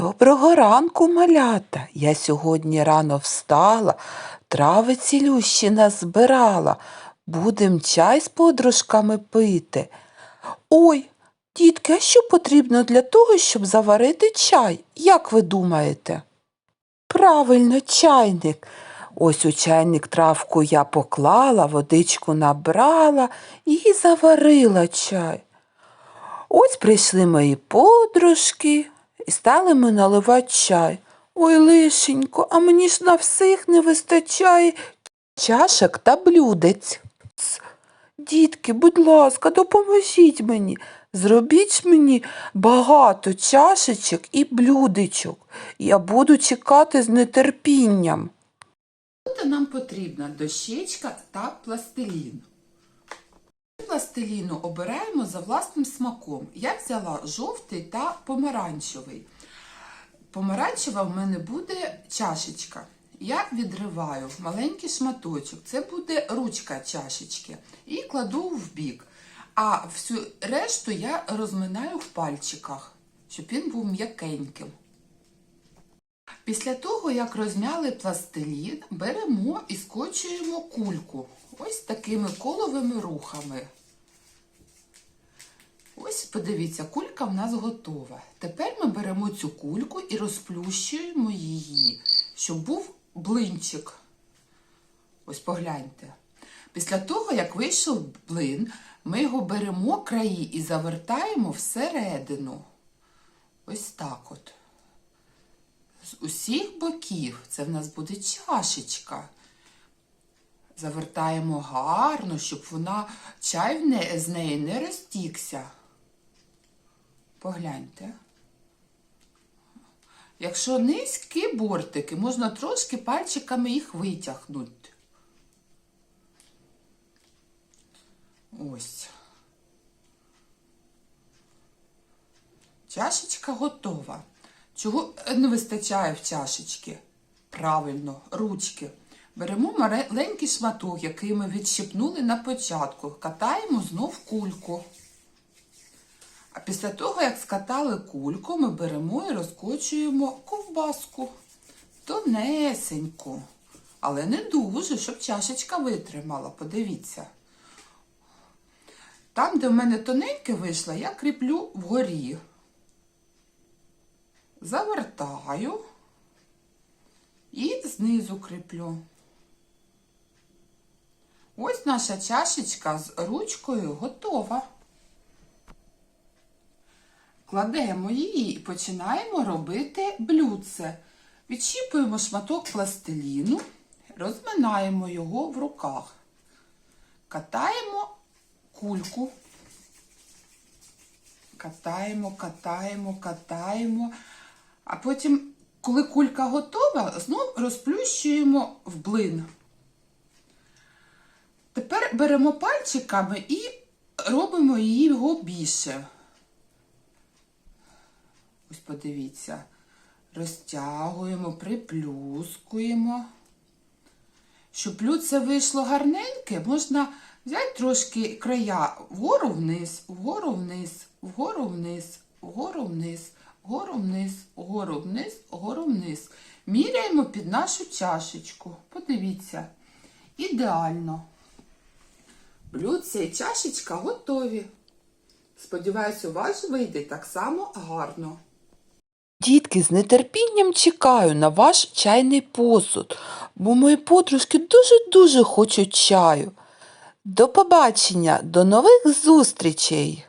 Доброго ранку, малята. Я сьогодні рано встала, трави цілющі назбирала. Будем чай з подружками пити. Ой, дітки, а що потрібно для того, щоб заварити чай? Як ви думаєте? Правильно, чайник. Ось у чайник травку я поклала, водичку набрала і заварила чай. Ось прийшли мої подружки і стали ми наливати чай. Ой, лишенько, а мені ж на всіх не вистачає чашок та блюдець. Дітки, будь ласка, допоможіть мені. Зробіть мені багато чашечок і блюдечок. Я буду чекати з нетерпінням. Тут нам потрібна дощечка та пластилін. Пластиліну обираємо за власним смаком. Я взяла жовтий та помаранчевий. Помаранчева в мене буде чашечка. Я відриваю маленький шматочок, це буде ручка чашечки, і кладу в бік. А всю решту я розминаю в пальчиках, щоб він був м'якеньким. Після того, як розмяли пластилін, беремо і скочуємо кульку ось такими коловими рухами. Ось, подивіться, кулька в нас готова. Тепер ми беремо цю кульку і розплющуємо її, щоб був блинчик. Ось погляньте. Після того, як вийшов блин, ми його беремо краї і завертаємо всередину. Ось так от з усіх боків це в нас буде чашечка. Завертаємо гарно, щоб вона чай з неї не розтікся. Погляньте. Якщо низькі бортики, можна трошки пальчиками їх витягнути. Ось. Чашечка готова. Чого не вистачає в чашечки? Правильно, ручки. Беремо маленький шматок, який ми відщипнули на початку, катаємо знов кульку. А після того, як скатали кульку, ми беремо і розкочуємо ковбаску. Тонесеньку. Але не дуже, щоб чашечка витримала. Подивіться. Там, де в мене тоненьке вийшло, я кріплю вгорі завертаю і знизу кріплю. Ось наша чашечка з ручкою готова. Кладемо її і починаємо робити блюдце. Відщіпуємо шматок пластиліну, розминаємо його в руках, катаємо кульку. Катаємо, катаємо, катаємо. А потім, коли кулька готова, знов розплющуємо в блин. Тепер беремо пальчиками і робимо її його більше. Ось подивіться, розтягуємо, приплюскуємо. Щоб блюдце вийшло гарненьке, можна взяти трошки края вгору вниз, вгору вниз, вгору вниз, вгору вниз, вгору вниз, вгору вниз, вгору вниз. Міряємо під нашу чашечку. Подивіться. Ідеально. Блюдце і чашечка готові. Сподіваюсь, у вас вийде так само гарно. Дітки, з нетерпінням чекаю на ваш чайний посуд, бо мої подружки дуже-дуже хочуть чаю. До побачення, до нових зустрічей!